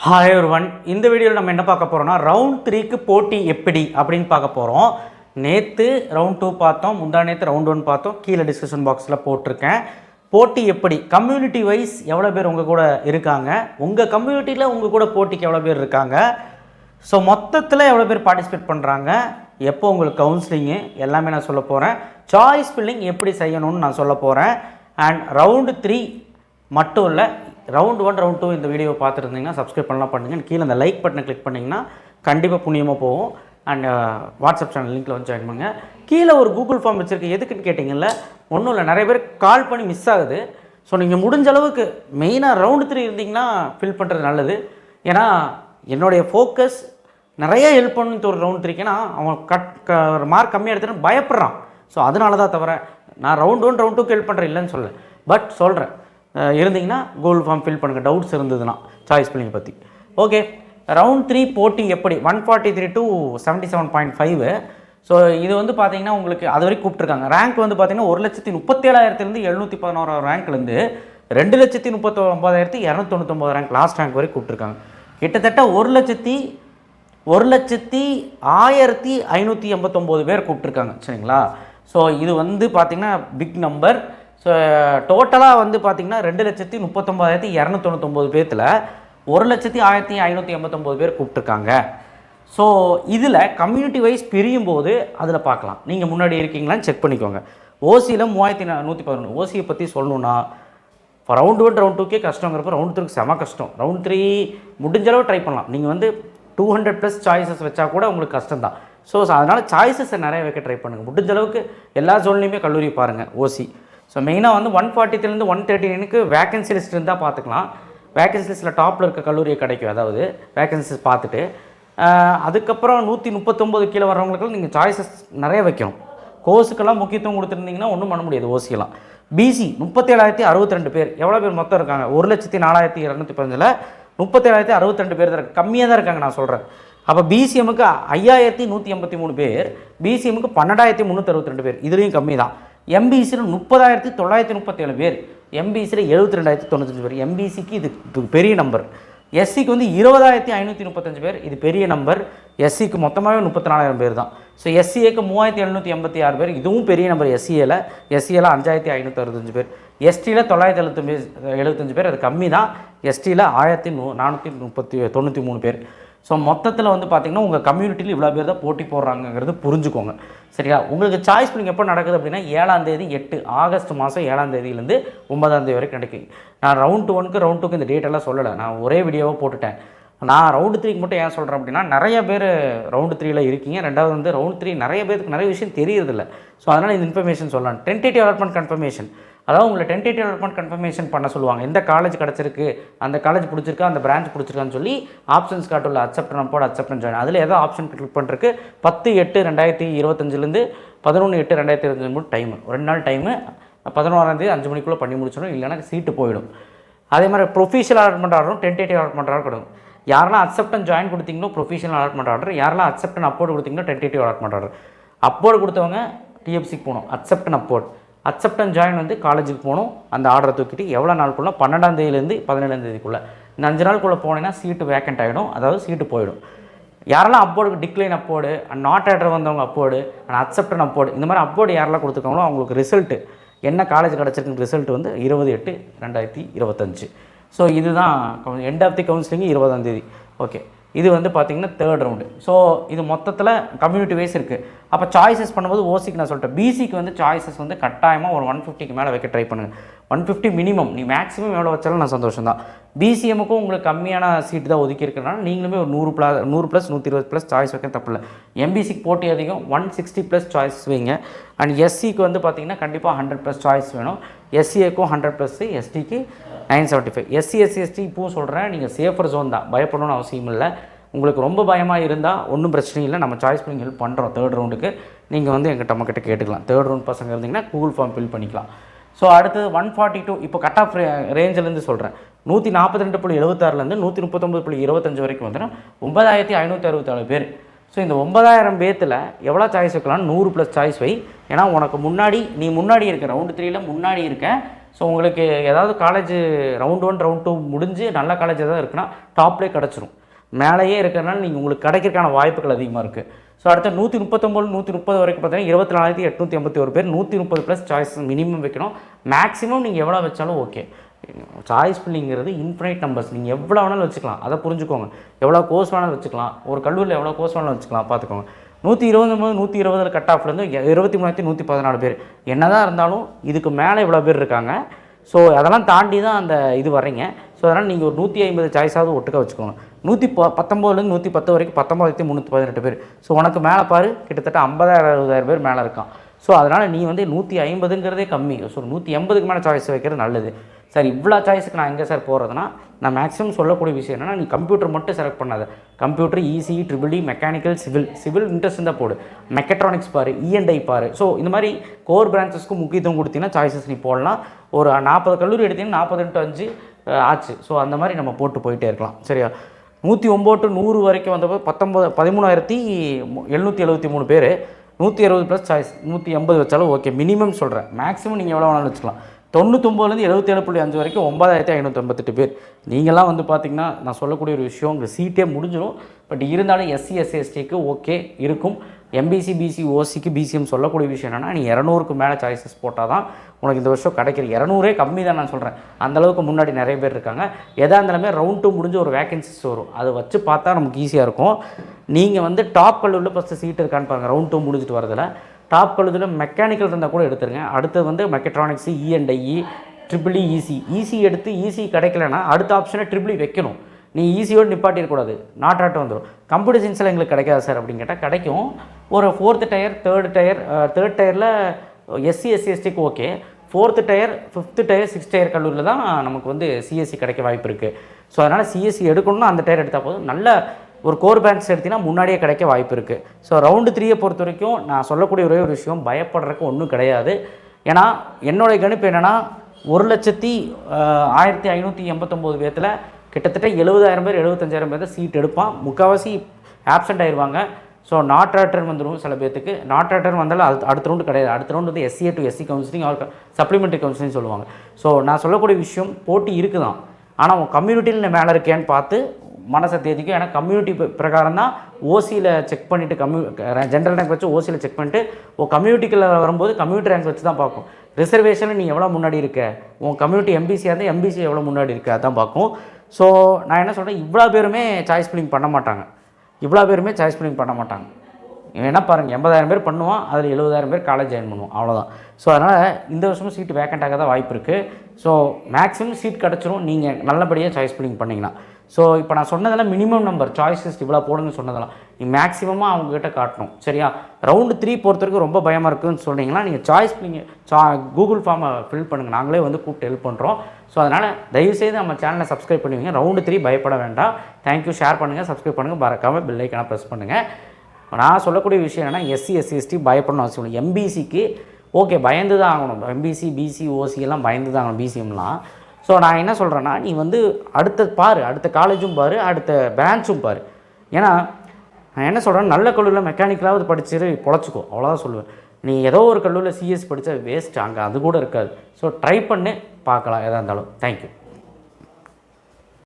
Hi ஒருவன் இந்த வீடியோவில் நம்ம என்ன பார்க்க போகிறோம்னா ரவுண்ட் த்ரீக்கு போட்டி எப்படி அப்படின்னு பார்க்க போகிறோம் நேற்று ரவுண்ட் டூ பார்த்தோம் முந்தா நேற்று ரவுண்ட் ஒன் பார்த்தோம் கீழே டிஸ்கஷன் பாக்ஸில் போட்டிருக்கேன். போட்டி எப்படி? கம்யூனிட்டி வைஸ் எவ்வளோ பேர் உங்கள் கூட இருக்காங்க? உங்கள் கம்யூனிட்டியில் உங்கள் கூட போட்டிக்கு எவ்வளோ பேர் இருக்காங்க? ஸோ மொத்தத்தில் எவ்வளோ பேர் பார்ட்டிசிபேட் பண்ணுறாங்க எப்போ உங்களுக்கு கவுன்சிலிங்கு எல்லாமே நான் சொல்ல போகிறேன் சாய்ஸ் ஃபில்லிங் எப்படி செய்யணும்னு நான் சொல்ல போகிறேன் அண்ட் ரவுண்டு த்ரீ மட்டும் இல்லை ரவுண்ட் ஒன் ரவுண்ட் டூ இந்த வீடியோ பார்த்துருந்தீங்கன்னா சப்ஸ்கிரைப் பண்ணலாம் பண்ணுங்கள் கீழே அந்த லைக் பட்டனை கிளிக் பண்ணிங்கன்னா கண்டிப்பாக புண்ணியமாக போகும். அண்ட் வாட்ஸ்அப் சேனல் லிங்க்கில் வந்து ஜாயின் பண்ணுங்கள் கீழே ஒரு கூகுள் ஃபார்ம் வச்சுருக்கு. எதுக்குன்னு கேட்டிங்கல்ல ஒன்றும் இல்லை நிறைய பேர் கால் பண்ணி மிஸ் ஆகுது. ஸோ நீங்கள் முடிஞ்ச அளவுக்கு மெயினாக ரவுண்டு த்ரீ இருந்தீங்கன்னா ஃபில் பண்ணுறது நல்லது. ஏன்னா என்னுடைய ஃபோக்கஸ் நிறைய ஹெல்ப் பண்ணு ஒரு ரவுண்ட் த்ரீக்கு ஏன்னா அவன் கட் மார்க் கம்மியாக எடுத்துன்னு பயப்படுறான். ஸோ அதனால தான் தவிர நான் ரவுண்ட் ஒன் ரவுண்ட் டூக்கு ஹெல்ப் பண்ணுறேன் இல்லைன்னு சொல்ல பட் சொல்கிறேன் இருந்தீங்கன்னா கோல் ஃபார்ம் ஃபில் பண்ணுங்கள் டவுட்ஸ் இருந்ததுன்னா சாய்ஸ் பில்லிங் பற்றி ஓகே ரவுண்ட் த்ரீ போட்டி எப்படி? One forty three two seventy seven point five so இது வந்து பார்த்தீங்கன்னா உங்களுக்கு அது வரைக்கும் கூப்பிட்ருக்காங்க ரேங்க் வந்து பார்த்தீங்கன்னா ஒரு லட்சத்தி முப்பத்தேழாயிரத்துலேருந்து எழுநூற்றி பதினோராயிரம் ரேங்க்லேருந்து ரெண்டு லட்சத்தி முப்பத்தி ஒம்பதாயிரத்தி இரநூத்தொண்ணூத்தொம்பது ரேங்க் லாஸ்ட் ரேங்க் வரைக்கும் கூப்பிட்ருக்காங்க கிட்டத்தட்ட ஒரு லட்சத்தி ஒரு லட்சத்தி ஆயிரத்தி ஐநூற்றி எண்பத்தொம்போது பேர் கூப்பிட்ருக்காங்க சரிங்களா? ஸோ இது வந்து பார்த்திங்கன்னா பிக் நம்பர் ஸோ டோட்டலாக வந்து பார்த்திங்கன்னா ரெண்டு லட்சத்தி முப்பத்தொம்போதாயிரத்தி இரநூத்தொண்ணூத்தொம்பது பேர்த்தில் ஒரு லட்சத்தி ஆயிரத்தி ஐநூற்றி எண்பத்தொம்போது பேர் கூப்பிட்ருக்காங்க ஸோ இதில் கம்யூனிட்டி வைஸ் பிரியும் போது அதில் பார்க்கலாம் நீங்கள் முன்னாடி இருக்கீங்களான்னு செக் பண்ணிக்கோங்க. ஓசியில் மூவாயிரத்தி நூற்றி பதினொன்று ஓசியை பற்றி சொல்லணுன்னா இப்போ ரவுண்ட் ஒன் ரவுண்ட் டூக்கே கஷ்டங்கிறப்ப ரவுண்ட் த்ரீக்கு செம கஷ்டம். ரவுண்ட் த்ரீ முடிஞ்சளவு ட்ரை பண்ணலாம். நீங்கள் வந்து டூ ஹண்ட்ரட் ப்ளஸ் சாய்ஸஸ் வச்சா கூட உங்களுக்கு கஷ்டம் தான் ஸோ அதனால் சாய்ஸஸை நிறைய வைக்க ட்ரை பண்ணுங்கள் முடிஞ்சளவுக்கு எல்லா ஜோன்லேயுமே கல்லூரி பாருங்கள் ஓசி ஸோ மெயினாக வந்து ஒன் ஃபார்ட்டிலேருந்து ஒன் தேர்ட்டி நைனுக்கு வேகன்சி லிஸ்ட் இருந்தால் பார்த்துக்கலாம் வேகன்சி லிஸ்ட்டில் டாப்பில் இருக்க கல்லூரியை கிடைக்கும் அதாவது வேகன்சிஸ் பார்த்துட்டு. அதுக்கப்புறம் நூற்றி முப்பத்தொம்போது கீழே வர்றவங்களுக்கு நீங்கள் சாய்ஸஸ் நிறைய வைக்கணும். கோர்ஸுக்கெல்லாம் முக்கியத்துவம் கொடுத்துருந்தீங்கன்னா ஒன்றும் பண்ண முடியாது ஓசியெல்லாம் பிசி முப்பத்தேழாயிரத்தி அறுபத்திரெண்டு பேர். எவ்வளோ பேர் மொத்தம் இருக்காங்க? ஒரு லட்சத்தி நாலாயிரத்தி இரநூத்தி பதினஞ்சில் முப்பத்தேழாயிரத்தி அறுபத்திரெண்டு பேர் தான் கம்மியாக தான் இருக்காங்க நான் சொல்கிறேன் அப்போ பிசிஎம்முக்கு ஐயாயிரத்தி நூற்றி எண்பத்தி மூணு பேர் பிசிஎம்முக்கு பன்னெண்டாயிரத்தி முந்நூற்றி அறுபத்தி ரெண்டு பேர். இதுலேயும் கம்மி தான் எம்பிசியில் முப்பதாயிரத்தி தொள்ளாயிரத்தி முப்பத்தேழு பேர். எம்பிசியில் எழுபத்தி ரெண்டாயிரத்தி தொண்ணூத்தஞ்சு பேர். எம்பிசிக்கு இது பெரிய நம்பர் எஸ்சிக்கு வந்து இருபதாயிரத்தி ஐநூற்றி முப்பத்தஞ்சு பேர். இது பெரிய நம்பர் எஸ்சிக்கு மொத்தமாகவே முப்பத்தி நாலாயிரம் பேர் தான். ஸோ எஸ்சிஏக்கு மூவாயிரத்தி எழுநூற்றி எண்பத்தி ஆறு பேர். இதுவும் பெரிய நம்பர் எஸ்சிஏல எஸ்சிஏல அஞ்சாயிரத்தி ஐநூற்றி அறுபத்தஞ்சு பேர். எஸ்டியில் தொள்ளாயிரத்தி எழுபத்தஞ்சு எழுபத்தஞ்சு பேர். அது கம்மி தான். எஸ்டியில் ஆயிரத்தி நூ நானூற்றி முப்பத்தி தொண்ணூற்றி மூணு பேர். ஸோ மொத்தத்தில் வந்து பார்த்திங்கன்னா உங்கள் கம்யூனிட்டியில் இவ்வளோ பேர் தான் போட்டி போடுறாங்கங்கிறது புரிஞ்சுக்கோங்க. சரியா? உங்களுக்கு சாய்ஸ் பண்ணிங்க எப்போ நடக்குது அப்படின்னா ஏழாம் தேதி எட்டு ஆகஸ்ட் மாதம் ஏழாம் தேதியிலேருந்து ஒன்பதாம் தேதி வரைக்கும் கிடைக்கும் நான் ரவுண்ட் ஒனுக்கு ரவுண்ட் டூக்கு இந்த டேட்டெல்லாம் சொல்லலை. நான் ஒரே வீடியோவாக போட்டுட்டேன். நான் ரவுண்டு த்ரீக்கு மட்டும் ஏன் சொல்கிறேன் அப்படின்னா நிறைய பேர் ரவுண்டு த்ரீயில் இருக்கீங்க. ரெண்டாவது வந்து ரவுண்ட் த்ரீ நிறைய பேருக்கு நிறைய விஷயம் தெரியறதில்ல. ஸோ அதனால் இந்த இன்ஃபர்மேஷன் சொல்லலாம். டென்டேட்டிவ் அலாட்மெண்ட் கன்ஃபர்மேஷன் அதாவது உங்களை டென்டேட்டிவ் அலாட்மெண்ட் கன்ஃபர்மேஷன் பண்ண சொல்லுவாங்க. எந்த காலேஜ் கிடச்சிருக்கு அந்த காலேஜ் பிடிச்சிருக்கா அந்த பிரான்ச் பிடிச்சிருக்கான்னு சொல்லி ஆப்ஷன்ஸ் காட்டுள்ள அக்செப்ட் நம்போட அக்செப்ட் ஜாயின் அதில் ஏதோ ஆப்ஷன் கிளிக் பண்ணுறதுக்கு பத்து எட்டு ரெண்டாயிரத்தி இருபத்தஞ்சிலேருந்து பதினொன்று எட்டு ரெண்டாயிரத்தி இருபத்தஞ்சு மூணு டைமு ரெண்டு நாள் டைமு பதினோராந்தேதி அஞ்சு மணிக்குள்ளே பண்ணி முடிச்சிடும் இல்லைனா சீட்டு போயிடும். அதே மாதிரி ப்ரொஃபஷனல் அலாட்மெண்ட் ஆர்டரும் டென்டேட்டிவ் அலாட்மெண்ட் ஆர்டர் கொடுக்கும். யாரெல்லாம் அக்செப்டன் ஜாயின் கொடுத்தீங்களோ ப்ரொஃபஷனல் அலாட்மெண்ட் ஆர்டர் யாரெல்லாம் அக்செப்டன் அப்போர்ட் கொடுத்தீங்களோ டென்டேட்டிவ் அலாட்மெண்ட் ஆர்டர் அப்போர்டு கொடுத்தவங்க டிஎஃப்சிக்கு போகணும். Acceptance upward accept and join வந்து காலேஜுக்கு போகணும். அந்த ஆர்டரை தூக்கிட்டு எவ்வளோ நாளுக்குள்ள? பன்னெண்டாம் தேதியிலேருந்து பதினேழாம் தேதிக்குள்ளே. இந்த அஞ்சு நாளுக்குள்ளே போனேன்னா சீட்டு வேக்கண்ட் ஆகிடும் அதாவது சீட்டு போயிடும். யாரெல்லாம் அப்போர்டுக்கு decline upward and not order வந்தவங்க upward and acceptance and upward இந்த மாதிரி அப்போர்டு யாரெல்லாம் கொடுத்துருக்காங்களோ அவங்களுக்கு ரிசல்ட்டு என்ன காலேஜ் கிடச்சிருக்கு ரிசல்ட் வந்து இருபது எட்டு ரெண்டாயிரத்தி இருபத்தஞ்சு. ஸோ இதுதான் எண்ட் ஆஃப் தி கவுன்சிலிங் இருபதாம் தேதி. ஓகே இது வந்து பார்த்தீங்கன்னா தேர்ட் ரவுண்டு ஸோ இது மொத்தத்தில் கம்யூனிட்டி வைஸ் இருக்குது அப்போ சாய்ஸஸ் பண்ணும்போது ஓசிக்கு நான் சொல்லிட்டேன். பிசிக்கு வந்து சாய்ஸஸ் வந்து கட்டாயமாக ஒரு ஒன் ஃபிஃப்டிக்கு மேலே வைக்க ட்ரை பண்ணுங்கள் ஒன் ஃபிஃப்டி மினிமம் நீ மேக்ஸிமம் எவ்வளோ வச்சாலும் நான் சந்தோஷம் தான் பிசிஎம்முக்கும் உங்களுக்கு கம்மியான சீட்டு தான் ஒதுக்கி இருக்கிறனால நீங்களுமே ஒரு நூறு ப்ளஸ் நூறு ப்ளஸ் நூற்றி இருபது ப்ளஸ் சாய்ஸ் வைக்க தப்பில்லை எம்பிசிக்கு போட்டி அதிகம். ஒன் சிக்ஸ்டி ப்ளஸ் சாய்ஸ் வைங்க. அண்ட் எஸ்சிக்கு வந்து பார்த்தீங்கன்னா கண்டிப்பாக ஹண்ட்ரட் ப்ளஸ் சாய்ஸ் வேணும். எஸ்சிஏக்கும் ஹண்ட்ரட் ப்ளஸ் எஸ்டிக்கு nine seventy five SC SC ST இப்பவும் சொல்கிறேன் நீங்கள் சேஃபர் ஜோன் தான். பயப்படணும்னு அவசியம் இல்லை உங்களுக்கு ரொம்ப பயமாக இருந்தால் ஒன்றும் பிரச்சனை இல்லை. நம்ம சாய்ஸ் பண்ணி ஹெல்ப் பண்ணுறோம் தேர்ட் ரவுண்டுக்கு நீங்கள் வந்து எங்கிட்ட நம்மக்கிட்ட கேட்டுக்கலாம். தேர்ட் ரவுண்ட் பசங்க இருந்தீங்கன்னா கூகுள் ஃபார்ம் ஃபில் பண்ணிக்கலாம். ஸோ அடுத்தது ஒன் ஃபார்ட்டி டூ இப்போ கட் ஆஃப் ரேஞ்சிலேருந்து சொல்கிறேன் நூற்றி நாற்பத்தி ரெண்டு புள்ளி எழுபத்தாறுலேருந்து நூற்றி முப்பத்தொம்பது புள்ளி இருபத்தஞ்சு வரைக்கும் வந்துடும் ஒன்பதாயிரத்தி ஐநூற்றி அறுபத்தாலு பேர். ஸோ இந்த ஒன்பதாயிரம் பேத்தில் எவ்வளோ சாய்ஸ் வைக்கலாம் நூறு ப்ளஸ் சாய்ஸ் வை. ஏன்னா உனக்கு முன்னாடி நீ முன்னாடி இருக்க ரவுண்டு த்ரீயில் முன்னாடி இருக்க. ஸோ உங்களுக்கு ஏதாவது college round one round two முடிஞ்சு நல்ல காலேஜ் ஏதாவது இருக்குன்னா டாப்லேயே கிடச்சிரும். மேலேயே இருக்கிறனால நீங்கள் உங்களுக்கு கிடைக்கிறதுக்கான வாய்ப்புகள் அதிகமாக இருக்குது ஸோ அடுத்த நூற்றி முப்பத்தொம்பது நூற்றி முப்பது வரைக்கும் பார்த்தீங்கன்னா இருபத்தி நாலாயிரத்தி எட்நூற்றி ஐம்பத்தி ஒரு பேர் நூற்றி முப்பது ப்ளஸ் சாய்ஸ் மினிமம் வைக்கணும். மேக்ஸிமம் நீங்கள் எவ்வளோ வச்சாலும் ஓகே சாய்ஸ் பில்லிங்கிறது இன்ஃபினைட் நம்பர்ஸ் நீங்கள் எவ்வளோ வேணாலும் வச்சுக்கலாம். அதை புரிஞ்சுக்கோங்க. எவ்வளோ கோர்ஸ் வேணாலும் வச்சுக்கலாம். ஒரு கல்லூரியில் எவ்வளோ கோர்ஸ் வேணாலும் வச்சுக்கலாம். பார்த்துக்கோங்க. நூற்றி இருபது நூற்றி இருபதில் கட் ஆஃப்லேருந்து இருபத்தி மூணாயிரத்தி நூற்றி பதினாலு பேர். என்னதான் இருந்தாலும் இதுக்கு மேலே இவ்வளோ பேர் இருக்காங்க. ஸோ அதெல்லாம் தாண்டி தான் அந்த இது வர்றீங்க. ஸோ அதனால் நீங்கள் ஒரு நூற்றி ஐம்பது சாய்ஸாவது ஒட்டுக்க வச்சுக்கோங்க. நூற்றி ப பத்தொம்போதுலேருந்து நூற்றி பத்து வரைக்கும் பத்தொம்பதாயிரத்தி முந்நூற்றி பதினெட்டு பேர். ஸோ உனக்கு மேலே பாரு கிட்டத்தட்ட ஐம்பதாயிரம் அறுபதாயிரம் பேர் மேலே இருக்கான். ஸோ அதனால் நீ வந்து நூற்றி ஐம்பதுங்கிறதே கம்மி. ஸோ நூற்றி எண்பதுக்கு மேலே சாய்ஸ் வைக்கிறது நல்லது. சார் இவ்வளோ சாய்ஸுக்கு நான் எங்கே சார் போகிறதுனா நான் மேக்ஸிமம் சொல்லக்கூடிய விஷயம் என்னென்னா நீ கம்ப்யூட்டர் மட்டும் செலக்ட் பண்ணாத. Computer EC triple E mechanical civil civil interest தான் போடு. மெக்கட்ரானிக்ஸ் பாரு e இஎன்ஐ பாரு. ஸோ இந்த மாதிரி கோர் பிரான்ச்சஸ்க்கு முக்கியத்துவம் கொடுத்தீங்கன்னா சாய்ஸஸ் நீ போடலாம். ஒரு நாற்பது கல்லூரி எடுத்தீங்கன்னா நாற்பது இன்ட்டு அஞ்சு ஆச்சு. ஸோ அந்த மாதிரி நம்ம போட்டு போயிட்டே இருக்கலாம். சரியா? நூற்றி ஒம்பது டு நூறு வரைக்கும் வந்தப்போ பத்தொம்பது பதிமூணாயிரத்தி எழுநூற்றி எழுபத்தி மூணு பேர். நூற்றி அறுபது ப்ளஸ் சாய்ஸ் நூற்றி எண்பது வச்சாலும் ஓகே மினிமம் சொல்கிறேன் மேக்ஸிமம் நீங்கள் எவ்வளோ வேணாலும் வச்சுக்கலாம். தொண்ணூத்தொம்பதுலேருந்து எழுபத்தேழு புள்ளி அஞ்சு வரைக்கும் ஒன்பதாயிரத்தி ஐநூற்றம்பத்தெட்டு பேர். நீங்களாம் வந்து பார்த்தீங்கன்னா நான் சொல்லக்கூடிய ஒரு விஷயம் உங்கள் சீட்டே முடிஞ்சிடும் பட் இருந்தாலும் எஸ்சி எஸ்சி எஸ்டிக்கு ஓகே இருக்கும். எம்பிசி பிசி ஓசிக்கு பிசிஎம் சொல்லக்கூடிய விஷயம் என்னென்னா நீ இரநூறுக்கு மேலே சாய்ஸஸ் போட்டால் தான் உனக்கு இந்த வருஷம் கிடைக்கிற இரநூறே கம்மி தான் நான் சொல்கிறேன் அந்தளவுக்கு முன்னாடி நிறைய பேர் இருக்காங்க. எதாக இருந்தாலுமே ரவுண்ட் டூ முடிஞ்சு ஒரு வேகன்சிஸ் வரும். அதை வச்சு பார்த்தா நமக்கு ஈஸியாக இருக்கும். நீங்கள் வந்து டாப் கல்லூரியில் ஃபஸ்ட்டு சீட் இருக்கான்னு பாருங்கள் ரவுண்ட் டூ முடிஞ்சிட்டு வரதில் டாப் கல்லூரியில் மெக்கானிக்கல் இருந்தால் கூட எடுத்துருங்க. அடுத்தது வந்து mechatronics E and I E triple EC EC எடுத்து ஈசி கிடைக்கலன்னா அடுத்த ஆப்ஷனை ட்ரிபிள் e வைக்கணும். நீ ஈஸியோடு நிப்பாட்டிடக்கூடாது நாட்டாட்டம் வந்துடும் கம்ப்யூட்டர் சயின்ஸில் எங்களுக்கு கிடைக்காது சார் அப்படின்னு கேட்டால் கிடைக்கும். ஒரு fourth tier third tier third டயரில் SC SC எஸ்டிக்கு okay fourth tier fifth tier six tier கல்லூரியில் தான் நமக்கு வந்து சிஎஸ்சி கிடைக்க வாய்ப்பு இருக்குது ஸோ அதனால் சிஎஸ்சி எடுக்கணும்னா அந்த டயர் எடுத்தால் போதும். நல்ல ஒரு கோர் பேங்க்ஸ் எடுத்தீங்கன்னா முன்னாடியே கிடைக்க வாய்ப்பு இருக்குது ஸோ ரவுண்டு த்ரீயை பொறுத்த வரைக்கும் நான் சொல்லக்கூடிய ஒரே ஒரு விஷயம் பயப்படுறதுக்கு ஒன்றும் கிடையாது. ஏன்னா என்னுடைய கணிப்பு என்னென்னா ஒரு லட்சத்தி ஆயிரத்தி ஐநூற்றி எண்பத்தொம்போது பேர்த்தில் கிட்டத்தட்ட எழுபதாயிரம் பேர் எழுபத்தஞ்சாயிரம் பேர் சீட் எடுப்பான். முக்கால்வாசி ஆப்சென்ட் ஆயிடுவாங்க ஸோ நாட் ஆட்டர் வந்துடும் சில பேர்த்துக்கு நாட் ரேட்டர் வந்தாலும் அது அடுத்த ரவுண்டு கிடையாது. அடுத்த ரவுண்டு வந்து SCA to SC counselling or supplementary counselling சொல்லுவாங்க. ஸோ நான் சொல்லக்கூடிய விஷயம் போட்டி இருக்குதான். ஆனால் உன் கம்யூனிட்டியில் நான் மேலே இருக்கேன்னு பார்த்து மனசை தேதிக்கும் ஏன்னா கம்யூனிட்டி பிரகாரம் தான் ஓசியில் செக் பண்ணிவிட்டு கம்யூ ஜென்ரல் ரேங்க் வச்சு ஓசியில் செக் பண்ணிட்டு உன் கம்யூனிட்டிக்குள்ள வரும்போது கம்யூனிட்டி ரேங்க் வச்சு தான் பார்க்கும். ரிசர்வேஷனில் நீ எவ்வளோ முன்னாடி இருக்க? உன் கம்யூனிட்டி எம்பிசியாக இருந்தால் எம்பிசி எவ்வளோ முன்னாடி இருக்க? அதான் பார்க்கும். ஸோ நான் என்ன சொல்கிறேன் இவ்வளோ பேருமே சாய்ஸ் ஃபில்லிங் பண்ண மாட்டாங்க. இவ்வளோ பேருமே சாய்ஸ் ஃபில்லிங் பண்ண மாட்டாங்க. என்ன பாருங்கள் எண்பதாயிரம் பேர் பண்ணுவான் அதில் எழுபதாயிரம் பேர் காலேஜ் ஜாயின் பண்ணுவோம் அவ்வளோதான் ஸோ அதனால் இந்த வருஷமும் சீட் வேக்கண்ட் ஆக தான் வாய்ப்பு இருக்குது ஸோ மேக்ஸிமம் சீட் கிடச்சிரும். நீங்கள் நல்லபடியாக சாய்ஸ் ஃபில்லிங் பண்ணிங்கன்னா. ஸோ இப்போ நான் சொன்னதெல்லாம் மினிமம் நம்பர் சாய்ஸஸ் இவ்வளோ போடுங்க சொன்னதெல்லாம். நீ மேக்ஸிமமாக அவங்ககிட்ட காட்டணும். சரியா? ரவுண்டு த்ரீ பொறுத்த வரைக்கும் ரொம்ப பயமாக இருக்குதுன்னு சொன்னீங்கன்னா நீங்கள் சாய்ஸ் நீங்கள் சா கூகுள் ஃபார்மை ஃபில் பண்ணுங்கள் நாங்களே வந்து கூப்பிட்டு ஹெல்ப் பண்ணுறோம் ஸோ அதனால் தயவுசெய்து நம்ம சேனலை சப்ஸ்கிரைப் பண்ணுவீங்க ரவுண்டு த்ரீ பயப்பட வேண்டாம். தேங்க்யூ ஷேர் பண்ணுங்கள் சப்ஸ்கிரைப் பண்ணுங்கள் மறக்காமல் பெல் ஐக்கான ப்ரெஸ் பண்ணுங்கள் நான் சொல்லக்கூடிய விஷயம் என்னென்னா எஸ்சி எஸ்சி எஸ்டி பயப்படணும் அவசியம் இல்லை. எம்பிசிக்கு ஓகே பயந்து தான் ஆகணும். எம்பிசி பிசி ஓசி எல்லாம் பயந்து தான் ஆகணும் பிசிஎம்லாம் ஸோ நான் என்ன சொல்கிறேன்னா நீ வந்து அடுத்த பாரு அடுத்த காலேஜும் பாரு அடுத்த பிரான்ச்சும் பாரு. ஏன்னா நான் என்ன சொல்கிறேன் நல்ல கல்லூரியில் மெக்கானிக்கலாவது படிச்சுட்டு பொழைச்சிக்கோ. அவ்வளோதான் சொல்லுவேன். நீ ஏதோ ஒரு கல்லூரியில் சிஎஸ் படித்தா வேஸ்ட் அங்கே அது கூட இருக்காது. ஸோ ட்ரை பண்ணு பார்க்கலாம் எதாக இருந்தாலும். தேங்க்யூ